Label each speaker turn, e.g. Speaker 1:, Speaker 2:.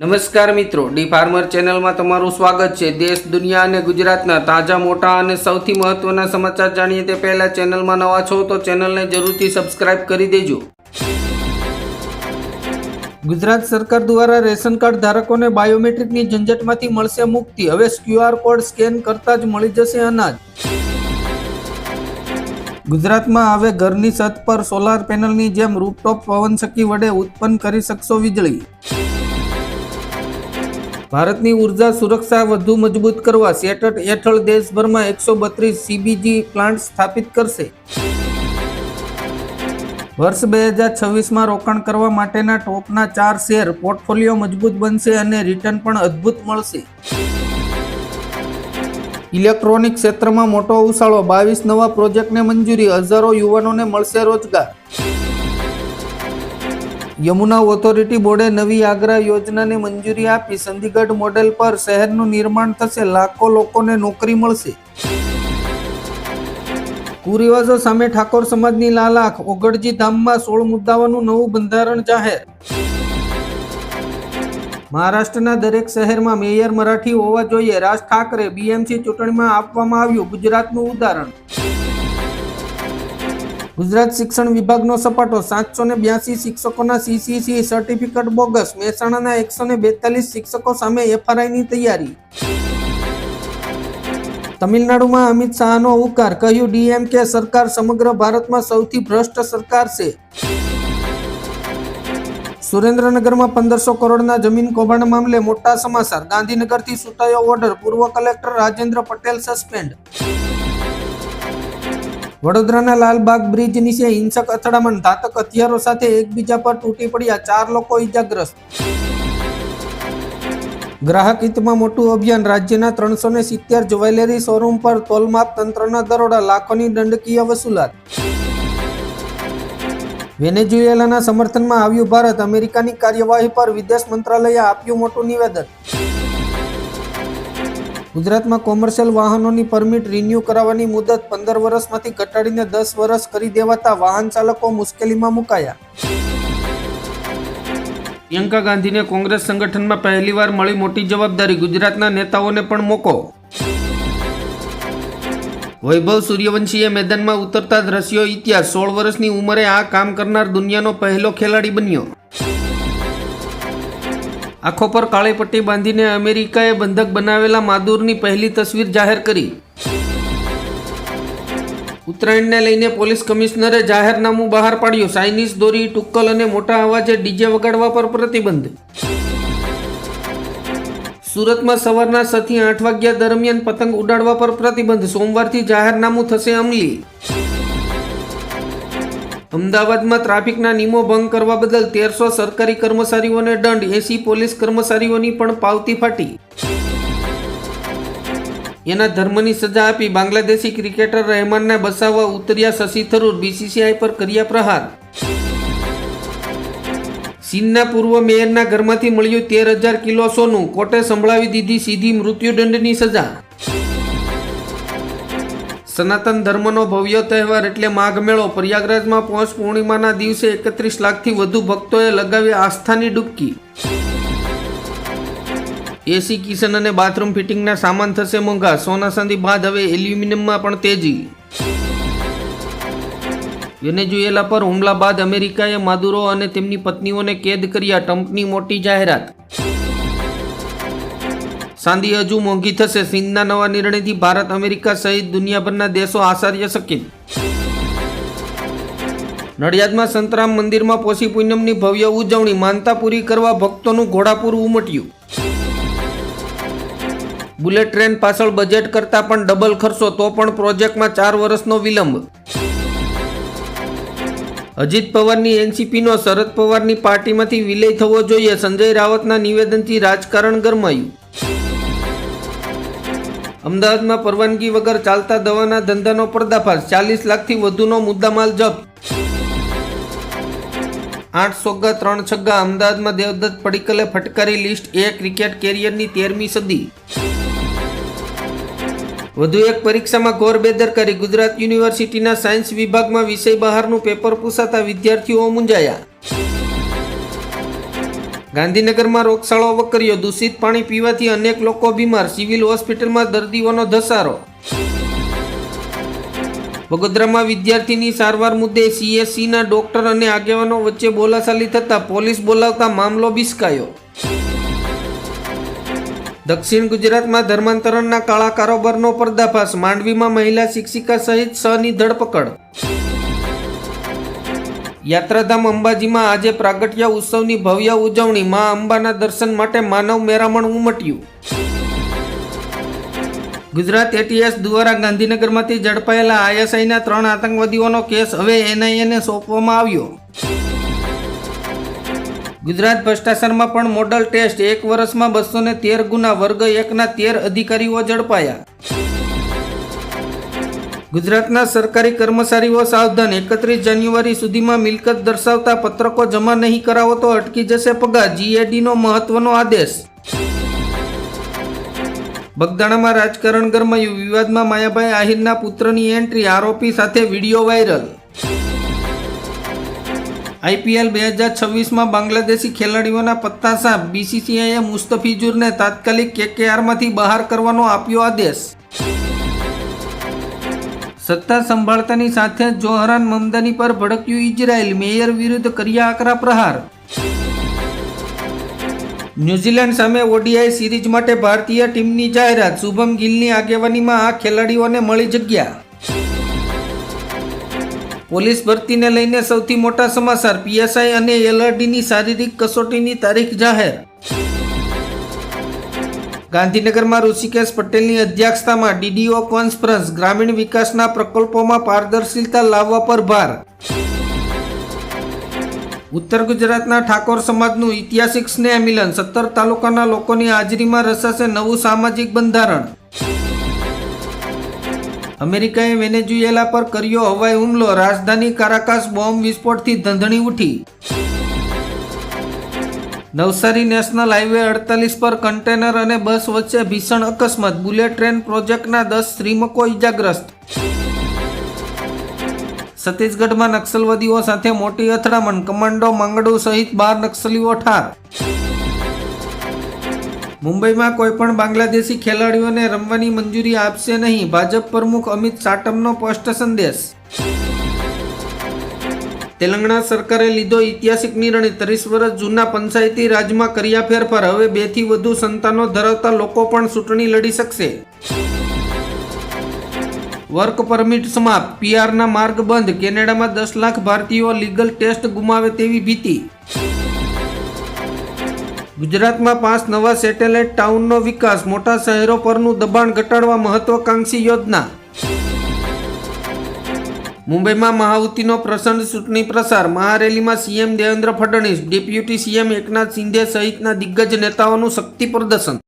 Speaker 1: નમસ્કાર મિત્રો, D farmer ચેનલમાં તમારું સ્વાગત છે. દેશ, દુનિયા અને ગુજરાતના તાજા, મોટા અને સૌથી મહત્વના સમાચાર જાણીએ તે પહેલા ચેનલમાં નવા છો તો ચેનલને જરૂરથી સબસ્ક્રાઇબ કરી દેજો. ગુજરાત સરકાર દ્વારા રેશન કાર્ડ ધારકોને બાયોમેટ્રિકની ઝંઝટમાંથી મળશે મુક્તિ. હવે ક્યુઆર કોડ સ્કેન કરતા જ મળી જશે અનાજ. ગુજરાતમાં હવે ઘરની છત પર સોલાર પેનલની જેમ રૂપટોપ પવનચક્કી વડે ઉત્પન્ન કરી શકશો વીજળી. ભારતની ઊર્જા સુરક્ષા વધુ મજબૂત કરવા સેટટ હેઠળ દેશભરમાં એકસો બત્રીસ સીબીજી પ્લાન્ટ સ્થાપિત કરશે. વર્ષ બે હજાર છવ્વીસમાં રોકાણ કરવા માટેના ટોપના ચાર શેર પોર્ટફોલિયો મજબૂત બનશે અને રિટર્ન પણ અદ્ભુત મળશે. ઇલેક્ટ્રોનિક ક્ષેત્રમાં મોટો ઉછાળો, બાવીસ નવા પ્રોજેક્ટને મંજૂરી, હજારો યુવાનોને મળશે રોજગાર. યમુના ઓથોરિટી બોર્ડે નવી આગ્રા યોજનાને મંજૂરી આપી ચંદીગઢ મોડેલ પર શહેરનું નિર્માણ થશે, લાખો લોકોને નોકરી મળશે. કુરિવાજો સામે ઠાકોર સમાજની લાલાખ ઓગળજી ધામમાં સોળ મુદ્દાઓનું નવું બંધારણ જાહેર. મહારાષ્ટ્રના દરેક શહેરમાં મેયર મરાઠી હોવા જોઈએ, રાજ ઠાકરે બીએમસી ચૂંટણીમાં આપવામાં આવ્યું ગુજરાતનું ઉદાહરણ. ગુજરાત શિક્ષણ વિભાગનો સપાટો સાતસો ને બ્યાસી શિક્ષકોના સીસીસી સર્ટિફિકેટ બોગસ, મહેસાણાના એકસો ને બેતાલીસ શિક્ષકો સામે એફઆરઆઈની તૈયારી. તમિલનાડુમાં અમિત શાહનો ઉકાર, કહ્યું ડીએમકે સરકાર સમગ્ર ભારતમાં સૌથી ભ્રષ્ટ સરકાર છે. સુરેન્દ્રનગરમાં પંદરસો કરોડના જમીન કૌભાંડ મામલે મોટા સમાચાર, ગાંધીનગરથી સુટાયો ઓર્ડર પૂર્વ કલેક્ટર રાજેન્દ્ર પટેલ સસ્પેન્ડ વડોદરાના લાલબાગ બ્રિજ નીચે હિંસક અથડામણ ઘાતક હથિયારો સાથે એકબીજા પર તૂટી પડ્યા ચાર લોકો ઇજાગ્રસ્ત ગ્રાહક હિતમાં મોટું અભિયાન, રાજ્યના ત્રણસો ને સિત્તેર જ્વેલરી શોરૂમ પર તોલમાપ તંત્રના દરોડા, લાખોની દંડકીય વસૂલાત. વેનેઝુએલાના સમર્થનમાં આવ્યું ભારત, અમેરિકાની કાર્યવાહી પર વિદેશ મંત્રાલયે આપ્યું મોટું નિવેદન. ગુજરાતમાં કોમર્શિયલ વાહનોની પરમિટ રિન્યૂ કરાવવાની મુદત પંદર વર્ષમાંથી ઘટાડીને દસ વર્ષ કરી દેવાતા વાહન ચાલકો મુશ્કેલીમાં મુકાયા. પ્રિયંકા ગાંધીને કોંગ્રેસ સંગઠનમાં પહેલીવાર મળી મોટી જવાબદારી ગુજરાતના નેતાઓને પણ મોકો. વૈભવ સૂર્યવંશીએ મેદાનમાં ઉતરતા દ્રશ્યો ઇતિહાસ સોળ વર્ષની ઉંમરે આ કામ કરનાર દુનિયાનો પહેલો ખેલાડી બન્યો. આંખો પર કાળી પટ્ટી બાંધીને અમેરિકાએ બંધક બનાવેલા માદુરની પહેલી તસવીર જાહેર કરી. ઉત્તરાયણને લઈને પોલીસ કમિશનરે જાહેરનામું બહાર પાડ્યું. ચાઇનીઝ દોરી, ટુક્કલ અને મોટા અવાજે ડીજે વગાડવા પર પ્રતિબંધ. સુરતમાં સવારના છ આઠ વાગ્યા દરમિયાન પતંગ ઉડાડવા પર પ્રતિબંધ. સોમવારથી જાહેરનામું થશે અમલી. અમદાવાદમાં ટ્રાફિકના નિયમો ભંગ કરવા બદલ તેરસો સરકારી કર્મચારીઓને દંડ, એસી પોલીસ કર્મચારીઓની પણ પાવતી ફાટી. એના ધર્મની સજા આપી બાંગ્લાદેશી ક્રિકેટર રહેમાનને બસાવવા ઉતર્યા શશી થરૂર, બીસીસીઆઈ પર કર્યા પ્રહાર. ચીનના પૂર્વ મેયરના ઘરમાંથી મળ્યું તેર હજાર કિલો સોનું કોર્ટે સંભળાવી દીધી સીધી મૃત્યુદંડની સજા. સનાતન ધર્મનો ભવ્ય તહેવાર એટલે માઘ મેળો પ્રયાગરાજમાં પૌષ પૂર્ણિમાના દિવસે એકત્રીસ લાખથી વધુ ભક્તોએ લગાવી આસ્થાની ડૂબકી. એસી, કિશન અને બાથરૂમ ફિટિંગના સામાન થશે મોંઘા. સોના ચાંદી બાદ હવે એલ્યુમિનિયમમાં પણ તેજી. વેનેઝુએલા પર હુમલા બાદ અમેરિકાએ માદુરો અને તેમની પત્નીઓને કેદ કર્યા. ટ્રમ્પની મોટી જાહેરાત ચાંદી હજુ મોંઘી થશે. ચીનના નવા નિર્ણયથી ભારત, અમેરિકા સહિત દુનિયાભરના દેશો આચાર્ય શકે નડિયાદમાં સંતરામ મંદિરમાં પોષી પૂનમની ભવ્ય ઉજવણી. માનતા પૂરી કરવા ભક્તોનું ઘોડાપુર ઉમટ્યું. બુલેટ ટ્રેન પાછળ બજેટ કરતાં પણ ડબલ ખર્ચો, તો પણ પ્રોજેક્ટમાં ચાર વર્ષનો વિલંબ. અજીત પવારની એનસીપીનો શરદ પવારની પાર્ટીમાંથી વિલય થવો જોઈએ. સંજય રાવતના નિવેદનથી રાજકારણ ગરમાયું. અમદાવાદમાં પરવાનગી વગર ચાલતા દવાના ધંધાનો પર્દાફાશ. ચાલીસ લાખથી વધુનો મુદ્દામાલ જપ્ત. આઠ સોગા, ત્રણ છગ્ગા, અમદાવાદમાં દેવદત્ત પડીકલે ફટકારી લિસ્ટ. એ ક્રિકેટ કેરિયરની તેરમી સદી. વધુ એક પરીક્ષામાં ઘોર બેદરકારી. ગુજરાત યુનિવર્સિટીના સાયન્સ વિભાગમાં વિષય બહારનું પેપર પૂછાતા વિદ્યાર્થીઓ મૂંઝાયા ગાંધીનગરમાં રોગચાળો વકર્યો. દૂષિત પાણી પીવાથી અનેક લોકો બીમાર. સિવિલ હોસ્પિટલમાં દર્દીઓનો ધસારો. વડોદરામાં વિદ્યાર્થીની સારવાર મુદ્દે સીએસસીના ડોક્ટર અને આગેવાનો વચ્ચે બોલાચાલી થતાં પોલીસ બોલાવતા મામલો બિસ્કાયો. દક્ષિણ ગુજરાતમાં ધર્માંતરણના કાળા કારોબારનો પર્દાફાશ. માંડવીમાં મહિલા શિક્ષિકા સહિત સની ધરપકડ. યાત્રાધામ અંબાજીમાં આજે પ્રાગટ્ય ઉત્સવની ભવ્ય ઉજવણી. મા અંબાના દર્શન માટે માનવ મેરામણ ઉમટ્યું. ગુજરાત એટીએસ દ્વારા ગાંધીનગરમાંથી ઝડપાયેલા આઈએસઆઈના ત્રણ આતંકવાદીઓનો કેસ હવે એનઆઈએને સોંપવામાં આવ્યો. ગુજરાત ભ્રષ્ટાચારમાં પણ મોડલ ટેસ્ટ. એક વર્ષમાં બસો તેર ગુના, વર્ગ એકના તેર અધિકારીઓ ઝડપાયા. ગુજરાતના સરકારી કર્મચારીઓ સાવધાન એકત્રીસ જાન્યુઆરી સુધીમાં મિલકત દર્શાવતા પત્રકો જમા નહીં કરાવો તો અટકી જશે પગાર, જીએડીનો મહત્વનો આદેશ. બગદાણામાં રાજકારણ ગરમાયું, વિવાદમાં માયાભાઈ આહિરના પુત્રની એન્ટ્રી, આરોપી સાથે વીડિયો વાયરલ. આઈપીએલ બે હજાર છવ્વીસમાં બાંગ્લાદેશી ખેલાડીઓના પત્તા સાપ બીસીસીઆઈએ મુસ્તફિજુરને તાત્કાલિક કેકેઆરમાંથી બહાર કરવાનો આપ્યો આદેશ. સત્તા સંભાળતાની સાથે જ જોહરાન મમદાની પર ભડક્યું ઇઝરાયલ મેયર વિરુદ્ધ કર્યા આકરા પ્રહાર. ન્યૂઝીલેન્ડ સામે ઓડીઆઈ સિરીઝ માટે ભારતીય ટીમની જાહેરાત. શુભમ ગિલની આગેવાનીમાં આ ખેલાડીઓને મળી જગ્યા. પોલીસ ભરતીને લઈને સૌથી મોટા સમાચાર. પીએસઆઈ અને એલઆરડીની શારીરિક કસોટીની તારીખ જાહેર. ગાંધીનગરમાં ઋષિકેશ પટેલની અધ્યક્ષતામાં ડીડીઓ કોન્ફરન્સ, ગ્રામીણ વિકાસના પ્રકલ્પોમાં પારદર્શિતા લાવવા પર ભાર. ઉત્તર ગુજરાતના ઠાકોર સમાજનું ઐતિહાસિક સ્નેહ મિલન, સત્તર તાલુકાના લોકોની હાજરીમાં રચાશે નવું સામાજિક બંધારણ. અમેરિકાએ વેનેઝુએલા પર કર્યો હવાઈ હુમલો, રાજધાની કારાકાસ બોમ્બ વિસ્ફોટથી ધંધણી ઉઠી. નવસારી નેશનલ હાઈવે અડતાલીસ પર કન્ટેનર અને બસ વચ્ચે ભીષણ અકસ્માત. બુલેટ ટ્રેન પ્રોજેક્ટના દસ શ્રીમકો ઇજાગ્રસ્ત છત્તીસગઢમાં નક્સલવાદીઓ સાથે મોટી અથડામણ. કમાન્ડો માંગડુ સહિત બાર નક્સલીઓ ઠાર. મુંબઈમાં કોઈપણ બાંગ્લાદેશી ખેલાડીઓને રમવાની મંજૂરી આપશે નહીં. ભાજપ પ્રમુખ અમિત સાટમનો સ્પષ્ટ સંદેશ. તેલંગાણા સરકારે લીધો ઐતિહાસિક નિર્ણય. ત્રીસ વર્ષ જૂના પંચાયતી રાજમાં કર્યા ફેરફાર. હવે બેથી વધુ સંતાનો ધરાવતા લોકો પણ ચૂંટણી લડી શકશે. વર્ક પરમિટ સમાપ્ત. પીઆરના માર્ગ બંધ. કેનેડામાં દસ લાખ ભારતીયો લીગલ ટેસ્ટ ગુમાવે તેવી ભીતિ. ગુજરાતમાં પાંચ નવા સેટેલાઇટ ટાઉનનો વિકાસ. મોટા શહેરો પરનું દબાણ ઘટાડવા મહત્વાકાંક્ષી યોજના. મુંબઈમાં મહાવતીનો પ્રસંગ ચૂંટણી પ્રસાર. મહારેલીમાં CM Devendra Fadnavis, deputy CM Eknath Shinde સહિતના દિગ્ગજ નેતાઓનું શક્તિ પ્રદર્શન.